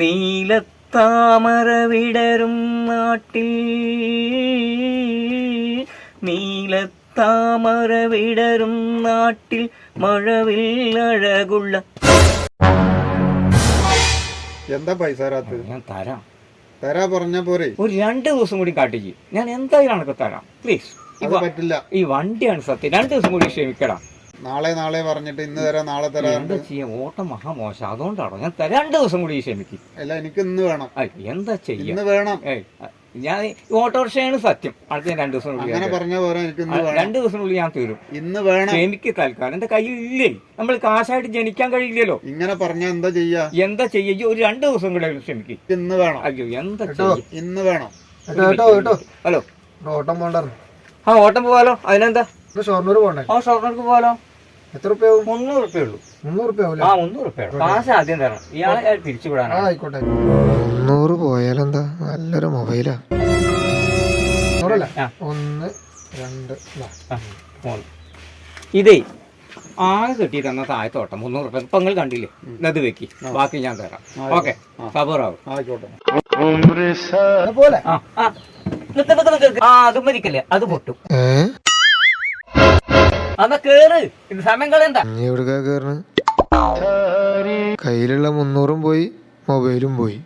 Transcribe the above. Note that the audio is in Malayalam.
നീലത്താമര വിടരും നാട്ടിൽ. നീലത്താമര വിടരും നാട്ടിൽ മഴവിൽ അഴകുള്ള എന്താ പൈസ ഞാൻ തരാം. തരാ പറഞ്ഞ പോരെ. ഒരു രണ്ട് ദിവസം കൂടി കാട്ടിക്ക്. ഞാൻ എന്തായാലും അനക്ക് തരാം. പ്ലീസ് പറ്റില്ല. ഈ വണ്ടിയാണ് സത്യം. രണ്ട് ദിവസം കൂടി ക്ഷമിക്കടാ. നാളെ നാളെ പറഞ്ഞിട്ട് ഇന്ന് തരാം നാളെ തരാം എന്താ ചെയ്യാ? ഓട്ടം മഹാമോശം. അതുകൊണ്ടാണോ? ഞാൻ രണ്ടു ദിവസം കൂടി ക്ഷമിക്കും. അല്ല എനിക്ക് ഇന്ന് വേണം. എന്താ ചെയ്യുന്നു ഇന്ന് വേണം. ഞാൻ ഓട്ടോറിക്ഷയാണ് സത്യം. അടുത്ത ഞാൻ രണ്ട് ദിവസം കൂടി അങ്ങനെ പറഞ്ഞ പോലെ എനിക്ക് രണ്ടു വേണം. രണ്ട് ദിവസത്തിനുള്ളിൽ ഞാൻ തീരും. ഇന്ന് വേണം. എനിക്ക് തൽക്കാലം. എന്റെ കയ്യിൽ ഇല്ലേ നമ്മൾ കാശായിട്ട് ജനിക്കാൻ കഴിയില്ലല്ലോ. ഇങ്ങനെ പറഞ്ഞ എന്താ ചെയ്യാ? എന്താ ചെയ്യുക ഒരു രണ്ടു ദിവസം കൂടെ ക്ഷമിക്കും. ഇന്ന് വേണം. അയ്യോ എന്താ ചെയ്യ? ഇന്ന് വേണം. കേട്ടോ കേട്ടോ ഹലോ. ഓട്ടം പോണ്ടായിരുന്നു ആ ഓട്ടം പോവാലോ. അതിനെന്താ? ഷൊർണൂർ പോകണ്ടേ? ആ ഷൊർണൂർക്ക് പോകാലോ എത്ര റുപ്യ ആവും മുന്നൂറ് റുപ്യ ഉള്ളൂ മുന്നൂറ് റുപ്യ ആ മുന്നൂറ് റുപ്യ കാശ് ആദ്യം തരണം. ഇയാളെ തിരിച്ചു വിടാനാണ് ആയിക്കോട്ടെ. മുന്നൂറ് പോയാലെന്താ? നല്ലൊരു മൊബൈലാ. ഒന്ന് രണ്ട്. ഇതേ ആകെ കിട്ടി തന്ന താഴത്തോട്ടം? മുന്നൂറ് റുപ്യ ഇപ്പൊ നിങ്ങൾ കണ്ടില്ലേ? ഇത് വെക്കി. ബാക്കി ഞാൻ തരാം. ഓക്കെ. സബറാവും പോലെ? ആ അത് മരിക്കല്ലേ അത് പൊട്ടും. കളയണ്ട. നീ കയറണ് കയ്യിലുള്ള മുന്നൂറും പോയി മൊബൈലും പോയി.